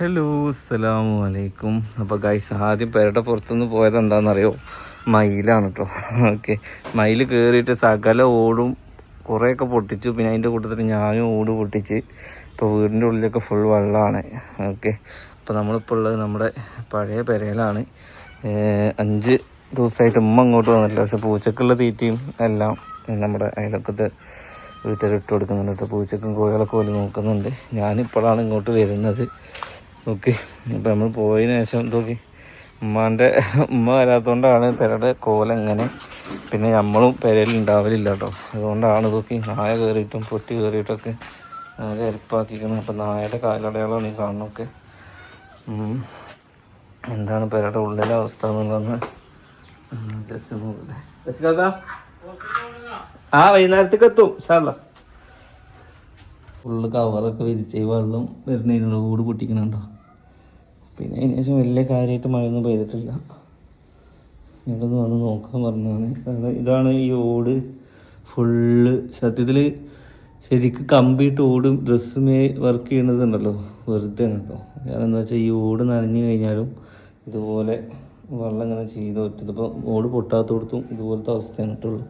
Hello അസ്സലാമു അലൈക്കും. അപ്പോൾ ഗൈസ് ആദ്യം പേരുടെ പുറത്തുനിന്ന് പോയത് എന്താണെന്നറിയോ? മയിലാണ് കേട്ടോ ഓക്കെ മയിൽ കയറിയിട്ട് സകല ഓടും കുറേയൊക്കെ പൊട്ടിച്ചു. പിന്നെ അതിന്റെ കൂട്ടത്തിൽ ഞാനും ഓട് പൊട്ടിച്ച്. ഇപ്പോൾ വീടിന്റെ ഉള്ളിലൊക്കെ ഫുൾ വെള്ളമാണ് ഓക്കെ അപ്പോൾ നമ്മളിപ്പോൾ ഉള്ളത് നമ്മുടെ പഴയ പെരയിലാണ് അഞ്ച് ദിവസമായിട്ട് ഉമ്മ അങ്ങോട്ട് വന്നിട്ടില്ല. പക്ഷെ പൂച്ചക്കുള്ള തീറ്റയും എല്ലാം നമ്മുടെ അയലൊക്കത്തെ വീട്ടിലിട്ട് കൊടുക്കുന്നുണ്ട് പൂച്ചക്കും കോഴികളൊക്കെ പോലെ നോക്കുന്നുണ്ട്. ഞാനിപ്പോഴാണ് ഇങ്ങോട്ട് വരുന്നത്. ഓക്കെ അപ്പോൾ നമ്മൾ പോയതിന് ശേഷം നോക്കി ഉമ്മാന്റെ ഉമ്മ വരാത്തതുകൊണ്ടാണ് പെരയുടെ കോലെങ്ങനെ പിന്നെ നമ്മളും പെരയിൽ ഉണ്ടാവലില്ല കേട്ടോ അതുകൊണ്ടാണ് നോക്കി നായ കയറിയിട്ടും പൊട്ടി കയറിയിട്ടൊക്കെ നല്ല എരപ്പാക്കിക്കുന്നത് അപ്പം നായയുടെ കാലടയാളമാണ് ഈ കാണുന്നൊക്കെ എന്താണ് പെരയുടെ ഉള്ളിലെ അവസ്ഥ എന്നുള്ളതെന്ന് ജസ്റ്റ് ആ വൈകുന്നേരത്തേക്ക് എത്തും ഷാല്ല ഫുള്ള് കവറൊക്കെ വിരിച്ച് വെള്ളം വരുന്നതിനുള്ള കൂട് പൊട്ടിക്കുന്നുണ്ടോ? പിന്നെ അതിനുശേഷം വലിയ കാര്യമായിട്ട് മഴയൊന്നും പെയ്തിട്ടില്ല. ഞങ്ങളൊന്ന് വന്ന് നോക്കാൻ പറഞ്ഞതാണ്. കാരണം ഇതാണ് ഈ ഓട് ഫുള്ള്. സത്യത്തിൽ ശരിക്കും കമ്പിയിട്ട് ഓടും ഡ്രസ്സുമേ വർക്ക് ചെയ്യണതുണ്ടല്ലോ വെറുതെ ആണ് കേട്ടോ. കാരണം എന്താ വെച്ചാൽ ഈ ഓട് നനഞ്ഞു കഴിഞ്ഞാലും ഇതുപോലെ വെള്ളം ഇങ്ങനെ ചെയ്ത് പറ്റും ഓട് പൊട്ടാത്തോടത്തും ഇതുപോലത്തെ അവസ്ഥയാണ് കേട്ടുള്ളൂ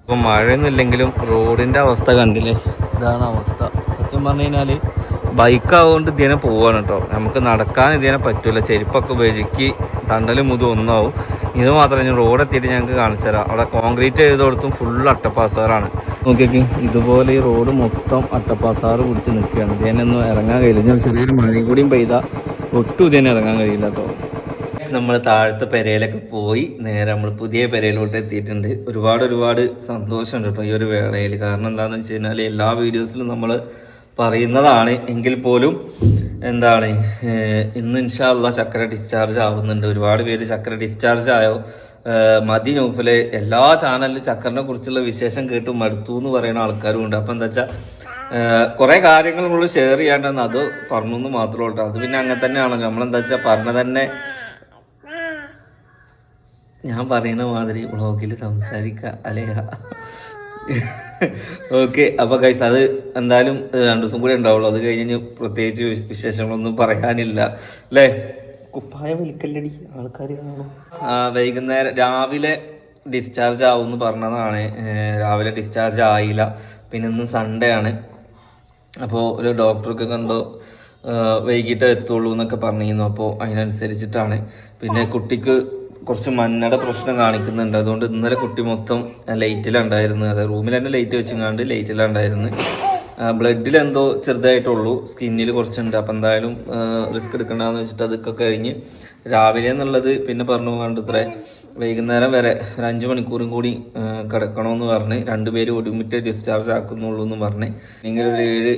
ഇപ്പോൾ മഴയൊന്നുമില്ലെങ്കിലും റോഡിന്റെ അവസ്ഥ കണ്ടില്ലേ? ഇതാണ് അവസ്ഥ. സത്യം പറഞ്ഞു കഴിഞ്ഞാൽ ബൈക്ക് ആവുകൊണ്ട് ഇതിനെ പോവാണ് കേട്ടോ നമുക്ക് നടക്കാൻ ഇതിനെ പറ്റില്ല ചെരുപ്പൊക്കെ ഉപയോഗിക്ക്. തണ്ടലും മുതും ഒന്നാവും. ഇത് മാത്രമേ ഞാൻ റോഡ് എത്തിയിട്ട് ഞങ്ങൾക്ക് കാണിച്ചു തരാം അവിടെ കോൺക്രീറ്റ് ചെയ്തോടത്തും ഫുൾ അട്ടപ്പാസാറാണ്. നോക്കിയൊക്കെ. ഇതുപോലെ ഈ റോഡ് മൊത്തം അട്ടപ്പാസാറ് പിടിച്ച് നിൽക്കുകയാണ്. ഇതിനൊന്നും ഇറങ്ങാൻ കഴിയില്ല. ചെറിയൊരു മഴയും കൂടിയും പെയ്താൽ ഒട്ടും ഇതിനെ ഇറങ്ങാൻ കഴിയില്ല കേട്ടോ നമ്മൾ താഴത്തെ പെരയിലൊക്കെ പോയി നേരെ നമ്മൾ പുതിയ പെരയിലോട്ട് എത്തിയിട്ടുണ്ട്. ഒരുപാട് ഒരുപാട് സന്തോഷമുണ്ട് കേട്ടോ ഈ ഒരു വേളയിൽ. കാരണം എന്താണെന്ന് വെച്ച് കഴിഞ്ഞാൽ എല്ലാ വീഡിയോസിലും നമ്മൾ പറയുന്നതാണ്. എങ്കിൽ പോലും എന്താണ് ഇന്ന് ഇൻഷാല്ല ചക്ര ഡിസ്ചാർജ് ആവുന്നുണ്ട്. ഒരുപാട് പേര് ചക്ര ഡിസ്ചാർജ് ആയോ? മതി നൗഫലെ എല്ലാ ചാനലിലും ചക്കറിനെ കുറിച്ചുള്ള വിശേഷം കേട്ടു മടുത്തു എന്ന് പറയുന്ന ആൾക്കാരും ഉണ്ട്. അപ്പം എന്താ വെച്ചാൽ കുറെ കാര്യങ്ങൾ നമ്മൾ ഷെയർ ചെയ്യാണ്ടെന്ന് അത് പറഞ്ഞു എന്ന് മാത്രമേ ഉള്ളൂ. അത് പിന്നെ അങ്ങനെ തന്നെയാണല്ലോ. നമ്മളെന്താ വെച്ചാൽ പറഞ്ഞ തന്നെ ഞാൻ പറയുന്ന മാതിരി വ്ളോഗിൽ സംസാരിക്കുക അലേഹ. ഓക്കെ അപ്പൊ കൈസ് അത് എന്തായാലും രണ്ടു ദിവസം കൂടി ഉണ്ടാവുള്ളൂ. അത് കഴിഞ്ഞ് പ്രത്യേകിച്ച് വിശേഷങ്ങളൊന്നും പറയാനില്ല. അല്ലേ? കുപ്പായ വിളിക്കല്ലടി ആൾക്കാർ വൈകുന്നേരം രാവിലെ ഡിസ്ചാർജ് ആവുമെന്ന് പറഞ്ഞതാണ്. രാവിലെ ഡിസ്ചാർജ് ആയില്ല. പിന്നെ ഇന്ന് സൺഡേ ആണ്. അപ്പോൾ ഒരു ഡോക്ടർക്ക് കണ്ടോ വൈകിട്ട് എത്തുള്ളൂ എന്നൊക്കെ പറഞ്ഞിരുന്നു. അപ്പോൾ അതിനനുസരിച്ചിട്ടാണ്. പിന്നെ കുട്ടിക്ക് കുറച്ച് മഞ്ഞയുടെ പ്രശ്നം കാണിക്കുന്നുണ്ട്. അതുകൊണ്ട് ഇന്നലെ കുട്ടി മൊത്തം ലൈറ്റിലുണ്ടായിരുന്നു. അതായത് റൂമിൽ തന്നെ ലൈറ്റ് വെച്ചെങ്ങാണ്ട് ലൈറ്റിലുണ്ടായിരുന്നു. ബ്ലഡിൽ എന്തോ ചെറുതായിട്ടുള്ളൂ. സ്കിന്നിൽ കുറച്ചുണ്ട്. അപ്പം എന്തായാലും റിസ്ക് എടുക്കണ്ടെന്ന് വെച്ചിട്ട് അതൊക്കെ കഴിഞ്ഞ് രാവിലെ എന്നുള്ളത് പിന്നെ പറഞ്ഞു കണ്ടത്രേ വൈകുന്നേരം വരെ ഒരു അഞ്ച് മണിക്കൂറും കൂടി കിടക്കണമെന്ന് പറഞ്ഞ് രണ്ടുപേരും ഒരുമിറ്റ് ഡിസ്ചാർജ് ആക്കുന്നുള്ളൂ എന്ന് പറഞ്ഞ്. നിങ്ങൾ ഒരു ഏഴ്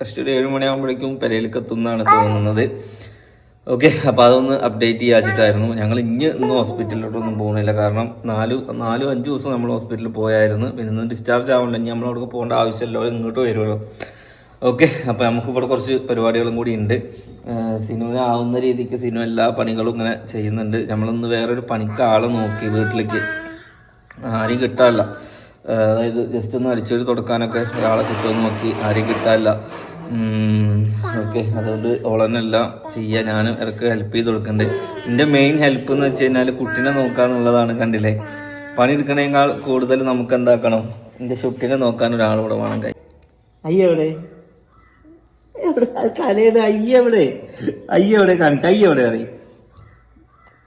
കഷ്ടൊരു ഏഴ് മണിയാകുമ്പോഴേക്കും പെരയിലേക്ക് എത്തുന്നതാണ് തോന്നുന്നത്. ഓക്കെ അപ്പോൾ അതൊന്ന് അപ്ഡേറ്റ് ചെയ്യാച്ചിട്ടായിരുന്നു ഞങ്ങൾ ഇനി ഇന്ന് ഹോസ്പിറ്റലിലോട്ടൊന്നും പോകുന്നില്ല കാരണം നാലു നാലും അഞ്ച് ദിവസം നമ്മൾ ഹോസ്പിറ്റലിൽ പോയായിരുന്നു. പിന്നെ ഇന്ന് ഡിസ്ചാർജ് ഇനി നമ്മൾ അവിടെ പോകേണ്ട ആവശ്യമില്ല. ഇങ്ങോട്ട് വരുമല്ലോ ഓക്കെ അപ്പോൾ നമുക്ക് ഇവിടെ കുറച്ച് പരിപാടികളും കൂടി ഉണ്ട്. സിനുവിന് ആവുന്ന രീതിക്ക് സിനു എല്ലാ പണികളും ഇങ്ങനെ ചെയ്യുന്നുണ്ട്. നമ്മളൊന്ന് വേറൊരു പണിക്ക് ആളെ നോക്കി വീട്ടിലേക്ക്. ആരെയും കിട്ടാനില്ല. അതായത് ജസ്റ്റ് ഒന്ന് അടിച്ചൊരു തുടക്കാനൊക്കെ ഒരാളെ കിട്ടുമെന്ന് നോക്കി ആരെയും കിട്ടാനില്ല. ഓക്കെ അതുകൊണ്ട് ഓളനെല്ലാം ചെയ്യുക ഞാൻ ഇടയ്ക്ക് ഹെൽപ്പ് ചെയ്ത് കൊടുക്കണ്ട്. എന്റെ മെയിൻ ഹെൽപ്പ് എന്ന് വെച്ച് കഴിഞ്ഞാൽ കുട്ടീനെ നോക്കാന്നുള്ളതാണ് കണ്ടില്ലേ? പണി എടുക്കണേക്കാൾ കൂടുതൽ നമുക്ക് എന്താക്കണം? എന്റെ ഷുട്ടിനെ നോക്കാൻ ഒരാൾ വേണം കൈ. അയ്യവിടെ അയ്യവിടെ അയ്യെവിടെ കാണിക്ക. അയ്യവിടെ അറിയും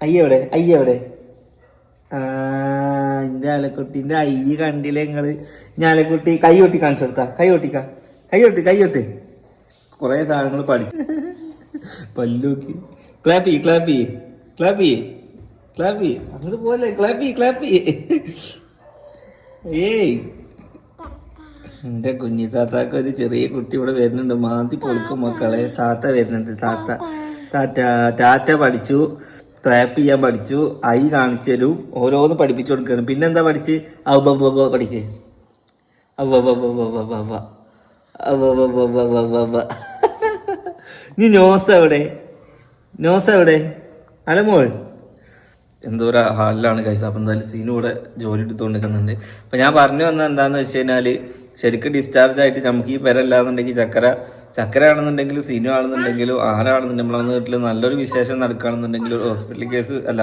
അയ്യവിടെ അയ്യവിടെ എന്റെ എന്റെ അലക്കുട്ടിന്റെ അയ്യ കണ്ടില്ലേ നിങ്ങൾ? ഞാലക്കുട്ടി കൈ ഒട്ടി കാണിച്ചു കൊടുത്താ. കൈ ഒട്ടിക്ക. കൈ ഒട്ടി കൈ കൊട്ടി കൊറേ സാധനങ്ങൾ പഠിച്ചു പല്ലൂക്കി ക്ലാപ്പി ക്ലാപ്പി ക്ലാപ്പി ക്ലാപ്പി അങ്ങോട്ട് പോലെ ക്ലാപ്പി ക്ലാപ്പി ഏയ്. എന്റെ കുഞ്ഞി താത്താക്ക് ഒരു ചെറിയ കുട്ടി ഇവിടെ വരുന്നുണ്ട്. മാന്തി പൊളിക്കും മക്കളെ. താത്ത വരുന്നുണ്ട്. താത്ത താറ്റ ടാറ്റ പഠിച്ചു. ക്ലാപ്പ് ചെയ്യാൻ പഠിച്ചു. ഐ കാണിച്ചു തരും. ഓരോന്ന് പഠിപ്പിച്ചു കൊടുക്കണം. പിന്നെന്താ പഠിച്ച്? അവ പഠിക്ക്. അവ നീ നോസ് എവിടെ? നോസ് എവിടെ? അലമോൾ എന്തോ ഒരു ഹാലിലാണ് കഴിച്ചത് അപ്പം എന്തായാലും സീനും കൂടെ ജോലി എടുത്തുകൊണ്ട് നിൽക്കുന്നുണ്ട് അപ്പം ഞാൻ പറഞ്ഞു വന്നത് എന്താന്ന് വെച്ച് കഴിഞ്ഞാൽ ശരിക്കും ഡിസ്ചാർജ് ആയിട്ട് നമുക്ക് ഈ പെരല്ലാന്നുണ്ടെങ്കിൽ ചക്കര ചക്കര ആണെന്നുണ്ടെങ്കിലും സീനു ആണെന്നുണ്ടെങ്കിലും ആരാണെന്നുണ്ടെങ്കിൽ നമ്മളെ വീട്ടിൽ നല്ലൊരു വിശേഷം നടക്കുകയാണെന്നുണ്ടെങ്കിൽ ഒരു ഹോസ്പിറ്റൽ കേസ് അല്ല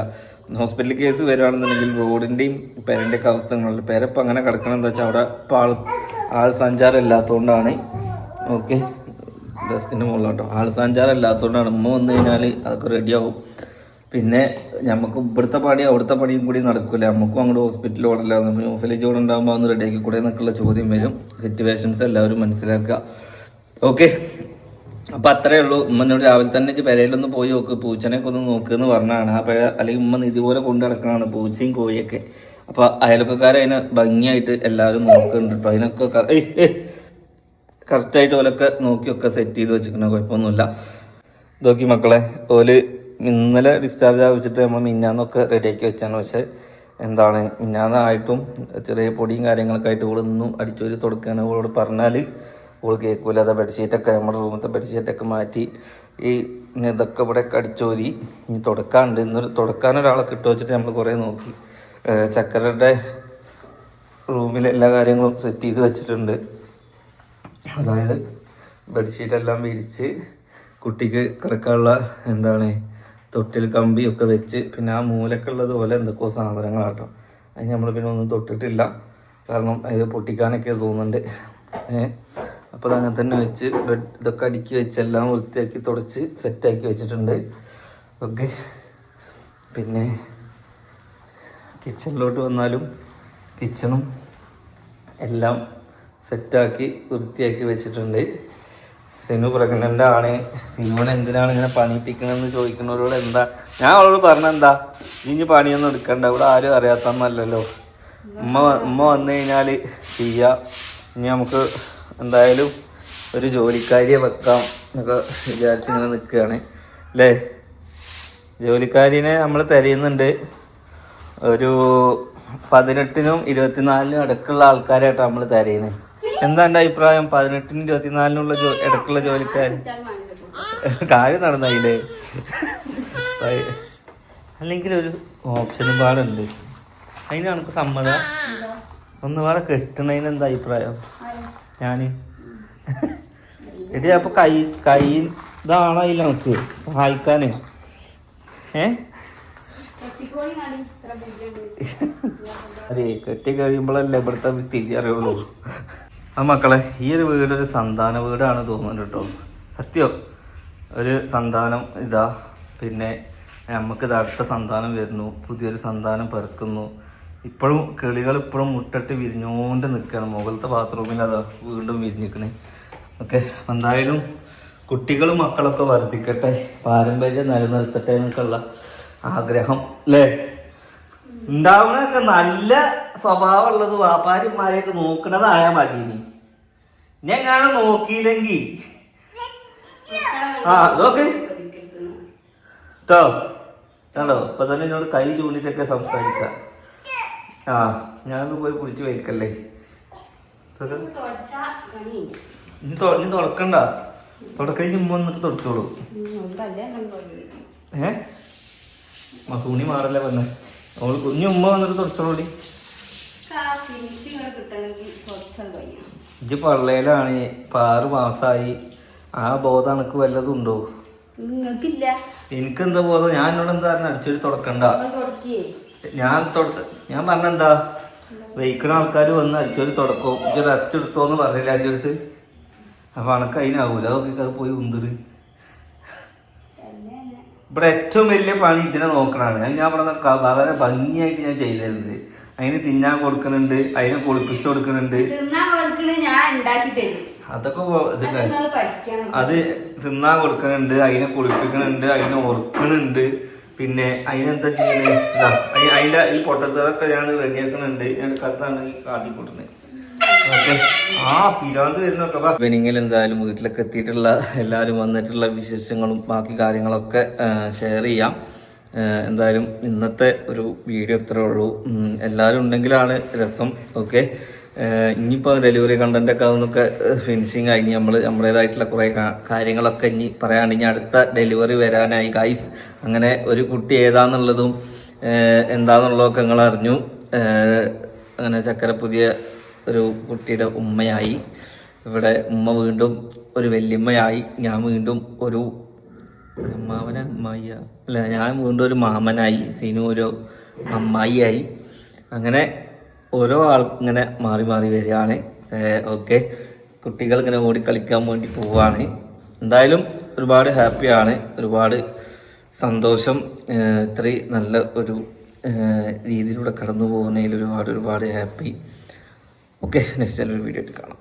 ഹോസ്പിറ്റൽ കേസ് വരുവാണെന്നുണ്ടെങ്കിൽ റോഡിന്റെയും പെരന്റെ ഒക്കെ അവസ്ഥകളുണ്ട് പെരപ്പം അങ്ങനെ കിടക്കണം എന്താ വെച്ചാൽ അവിടെ ഇപ്പോൾ ആൾ ആൾ സഞ്ചാരം ഇല്ലാത്തതുകൊണ്ടാണ്. ഓക്കെ ഡെസ്കിന്റെ മുകളിലോട്ടോ. ആൾ സഞ്ചാരം ഇല്ലാത്തതുകൊണ്ടാണ് ഉമ്മ വന്നു കഴിഞ്ഞാൽ അതൊക്കെ റെഡിയാവും പിന്നെ നമുക്ക് ഇവിടുത്തെ പണി അവിടുത്തെ പണിയും കൂടി നടക്കില്ല നമുക്കും അങ്ങോട്ട് ഹോസ്പിറ്റലിൽ ഓടല്ല വില്ലേജ് ഓടെ ഉണ്ടാകുമ്പോൾ ഒന്ന് റെഡിയാക്കി കൂടെ എന്നൊക്കെയുള്ള ചോദ്യം വരും. സിറ്റുവേഷൻസ് എല്ലാവരും മനസ്സിലാക്കുക. ഓക്കെ അപ്പം അത്രയേ ഉള്ളൂ. ഉമ്മ എന്നോട് രാവിലെ തന്നെ പെരയിലൊന്ന് പോയി നോക്ക്. പൂച്ചനെയൊക്കെ ഒന്ന് നോക്ക് എന്ന് പറഞ്ഞാണ്. ആ പെര അല്ലെങ്കിൽ ഉമ്മ ഇതുപോലെ കൊണ്ടു നടക്കണതാണ് പൂച്ചയും കോഴിയൊക്കെ അപ്പം അയൽവക്കക്കാരെ അതിനെ ഭംഗിയായിട്ട് എല്ലാവരും നോക്കുന്നുണ്ട് കേട്ടോ അതിനൊക്കെ കറക്റ്റായിട്ട് ഓലൊക്കെ നോക്കിയൊക്കെ സെറ്റ് ചെയ്ത് വെച്ചിരിക്കണ കുഴപ്പമൊന്നുമില്ല. നോക്കി മക്കളെ ഓൽ ഇന്നലെ ഡിസ്ചാർജ് ആവിച്ചിട്ട് നമ്മൾ മിന്നാന്നൊക്കെ റെഡിയാക്കി വെച്ചാണ്. പക്ഷെ എന്താണ് മിന്നാന്നായിട്ടും ചെറിയ പൊടിയും കാര്യങ്ങളൊക്കെ ആയിട്ട് ഓളൊന്നും അടിച്ചോരി തുടക്കുകയാണ് ഓളോട് പറഞ്ഞാൽ ഓൾ കേൾക്കൂല അതാ ബെഡ്ഷീറ്റൊക്കെ നമ്മുടെ റൂമത്തെ ബെഡ്ഷീറ്റൊക്കെ മാറ്റി ഈ ഇതൊക്കെ ഇവിടെ അടിച്ചോരി ഇനി തുടക്കാണ്ട്. ഇന്നൊരു തുടക്കാൻ ഒരാളെ വെച്ചിട്ട് നമ്മൾ കുറേ നോക്കി. ചക്കരയുടെ റൂമിൽ എല്ലാ കാര്യങ്ങളും സെറ്റ് ചെയ്ത് വെച്ചിട്ടുണ്ട്. അതായത് ബെഡ്ഷീറ്റ് എല്ലാം വിരിച്ച് കുട്ടിക്ക് കിടക്കാനുള്ള എന്താണ് തൊട്ടിൽ കമ്പിയൊക്കെ വെച്ച് പിന്നെ ആ മൂലക്കുള്ളത് പോലെ എന്തൊക്കെയോ സാധനങ്ങളാട്ടോ. അത് നമ്മൾ പിന്നെ ഒന്നും തൊട്ടിട്ടില്ല. കാരണം അത് പൊട്ടിക്കാനൊക്കെ തോന്നുന്നുണ്ട്. അപ്പോൾ അങ്ങനെ തന്നെ വെച്ച് ബെഡ് ഇതൊക്കെ അടുക്കി വെച്ച് എല്ലാം വൃത്തിയാക്കി തുടച്ച് സെറ്റാക്കി വെച്ചിട്ടുണ്ട്. ഓക്കെ. പിന്നെ കിച്ചണിലോട്ട് വന്നാലും കിച്ചണും എല്ലാം സെറ്റാക്കി വൃത്തിയാക്കി വെച്ചിട്ടുണ്ട്. സിനു പ്രഗ്നന്റ് ആണ് സിനുവിനെ എന്തിനാണ് ഇങ്ങനെ പണിയിപ്പിക്കണമെന്ന് ചോദിക്കുന്നവരോട് എന്താ? ഞാൻ അവളോട് പറഞ്ഞ എന്താ? ഇനി പണിയൊന്നും എടുക്കണ്ട. ഇവിടെ ആരും അറിയാത്തല്ലോ ഉമ്മ ഉമ്മ വന്നു കഴിഞ്ഞാൽ ചെയ്യാം. ഇനി നമുക്ക് എന്തായാലും ഒരു ജോലിക്കാരിയെ വെക്കാം എന്നൊക്കെ വിചാരിച്ച് ഇങ്ങനെ നിൽക്കുകയാണ്. അല്ലേ ജോലിക്കാരിനെ നമ്മൾ തിരയുന്നുണ്ട്. ഒരു പതിനെട്ടിനും ഇരുപത്തിനാലിനും ഇടക്കുള്ള ആൾക്കാരായിട്ടാണ് നമ്മൾ തിരയുന്നത് എന്താ എന്റെ അഭിപ്രായം? പതിനെട്ടിനും ഇരുപത്തിനാലിനുള്ള ഇടക്കുള്ള ജോലിക്കാരൻ. കാര്യം നടന്നായില്ലേ? അല്ലെങ്കിൽ ഒരു ഓപ്ഷനും പാടുണ്ട്. അതിന് നമുക്ക് സമ്മത. ഒന്ന് വേറെ കെട്ടണതിന് എന്താ അഭിപ്രായം? ഞാൻ? എടി അപ്പൊ കൈ കൈ ഇതാണോ അതിൽ നമുക്ക് സഹായിക്കാന്. ഏ? കെട്ടി കഴിയുമ്പോഴല്ലേ ഇവിടുത്തെ സ്ഥിതി അറിയുള്ളൂ. ആ മക്കളെ ഈ ഒരു വീട് ഒരു സന്താന വീടാണ് തോന്നുന്നത് കേട്ടോ. സത്യം. ഒരു സന്താനം ഇതാ. പിന്നെ നമുക്ക് ഇത് അടുത്ത സന്താനം വരുന്നു. പുതിയൊരു സന്താനം പിറക്കുന്നു. ഇപ്പോഴും കിളികൾ ഇപ്പോഴും മുട്ടിട്ട് വിരിഞ്ഞുകൊണ്ട് നിൽക്കുകയാണ് മുകളിലത്തെ ബാത്റൂമിൽ അതാ വീണ്ടും വിരിഞ്ഞിക്കണേ. ഓക്കെ എന്തായാലും കുട്ടികളും മക്കളൊക്കെ വർദ്ധിക്കട്ടെ. പാരമ്പര്യം നിലനിർത്തട്ടെ എന്നൊക്കെയുള്ള ആഗ്രഹം അല്ലേ? ഉണ്ടാവണൊക്കെ നല്ല സ്വഭാവമുള്ളത് വ്യാപാരിമാരെയൊക്കെ നോക്കണതായ മതി നീ ഞാൻ കാണാൻ നോക്കിയില്ലെങ്കി. ആ നോക്ക്. കേട്ടോ കണ്ടോ? ഇപ്പൊ തന്നെ എന്നോട് കൈ ചൂണ്ടിട്ടൊക്കെ സംസാരിക്കാം. ആ ഞാനൊന്ന് പോയി കുടിച്ചു വയ്ക്കല്ലേ ഇനി തുടക്കണ്ട. തുടക്കഴിഞ്ഞ് മുമ്പ് വന്നിട്ട് തുടച്ചോളൂ. ഏ? തുണി മാറല്ലേ വന്നെ? അവൾ കുഞ്ഞു ഉമ്മ വന്നിട്ട് തുടച്ചോളി ഇജ്ജ് പള്ളയിലാണ് പാറ് ആറ് മാസമായി ആ ബോധം എനക്ക് വല്ലതും ഉണ്ടോ എനിക്ക് എന്താ ബോധം? ഞാൻ എന്നോട് എന്താ പറഞ്ഞ? അടിച്ചൊരു തുടക്കണ്ട. ഞാൻ ഞാൻ പറഞ്ഞെന്താ വഹിക്കണ ആൾക്കാർ വന്ന് അടിച്ചൊരു തുടക്കവും ഇജ്ജ് റെസ്റ്റ് എടുത്തോന്ന് പറഞ്ഞില്ല എന്റെ അടുത്ത് അപ്പൊ അനക്ക് അതിനാവൂല അതൊക്കെ അത് പോയി ഉന്തിട്. ഇവിടെ ഏറ്റവും വലിയ പണി ഇതിനെ നോക്കണാണ് അത് ഞാൻ പറഞ്ഞ വളരെ ഭംഗിയായിട്ട് ഞാൻ ചെയ്തിരുന്നത്. അതിന് തിന്നാൻ കൊടുക്കുന്നുണ്ട് അതിനെ കുളിപ്പിച്ചു കൊടുക്കുന്നുണ്ട്. അതൊക്കെ ഇതൊക്കെ അത് തിന്നാൻ കൊടുക്കുന്നുണ്ട് അതിനെ കുളിപ്പിക്കുന്നുണ്ട് അതിനെ ഉറക്കുന്നുണ്ട് പിന്നെ അതിനെന്താ ചെയ്യുന്നത് അതിന്റെ ഈ പൊട്ടത്തറൊക്കെ ഞാൻ റെഡിയാക്കുന്നുണ്ട്. ഞാൻ കത്താണ് ഈ കാട്ടിക്കൊടുക്കുന്നത് ഇവനിങ്ങിൽ എന്തായാലും വീട്ടിലൊക്കെ എത്തിയിട്ടുള്ള എല്ലാവരും വന്നിട്ടുള്ള വിശേഷങ്ങളും ബാക്കി കാര്യങ്ങളൊക്കെ ഷെയർ ചെയ്യാം. എന്തായാലും ഇന്നത്തെ ഒരു വീഡിയോ ഇത്രേ ഉള്ളൂ. എല്ലാവരും ഉണ്ടെങ്കിലാണ് രസം ഓക്കെ ഇനിയിപ്പോൾ ഡെലിവറി കണ്ടന്റ് ഒക്കെ അതൊന്നൊക്കെ ഫിനിഷിങ് കഴിഞ്ഞ് നമ്മൾ നമ്മുടേതായിട്ടുള്ള കുറേ കാര്യങ്ങളൊക്കെ ഇനി പറയാണ്ട് ഇനി അടുത്ത ഡെലിവറി വരാനായി. ഗൈസ് അങ്ങനെ ഒരു കുട്ടി ഏതാന്നുള്ളതും എന്താന്നുള്ളതൊക്കെ നിങ്ങൾ അറിഞ്ഞു. അങ്ങനെ ചക്കര പുതിയ ഒരു കുട്ടിയുടെ ഉമ്മയായി. ഇവിടെ ഉമ്മ വീണ്ടും ഒരു വല്യമ്മയായി. ഞാൻ വീണ്ടും ഒരു മാമന? അമ്മായി അല്ല ഞാൻ വീണ്ടും ഒരു മാമനായി. സീനു ഒരു അമ്മായിയായി. അങ്ങനെ ഓരോ ആൾ ഇങ്ങനെ മാറി മാറി വരികയാണ്. ഓക്കെ. കുട്ടികൾ ഇങ്ങനെ ഓടി കളിക്കാൻ വേണ്ടി പോവുകയാണ്. എന്തായാലും ഒരുപാട് ഹാപ്പിയാണ്. ഒരുപാട് സന്തോഷം. ഇത്രയും നല്ല ഒരു രീതിയിലൂടെ കടന്നു പോകുന്നതിൽ ഒരുപാട് ഒരുപാട് ഹാപ്പി. ഓക്കെ നെക്സ്റ്റ് ഒരു വീഡിയോ ആയിട്ട് കാണാം.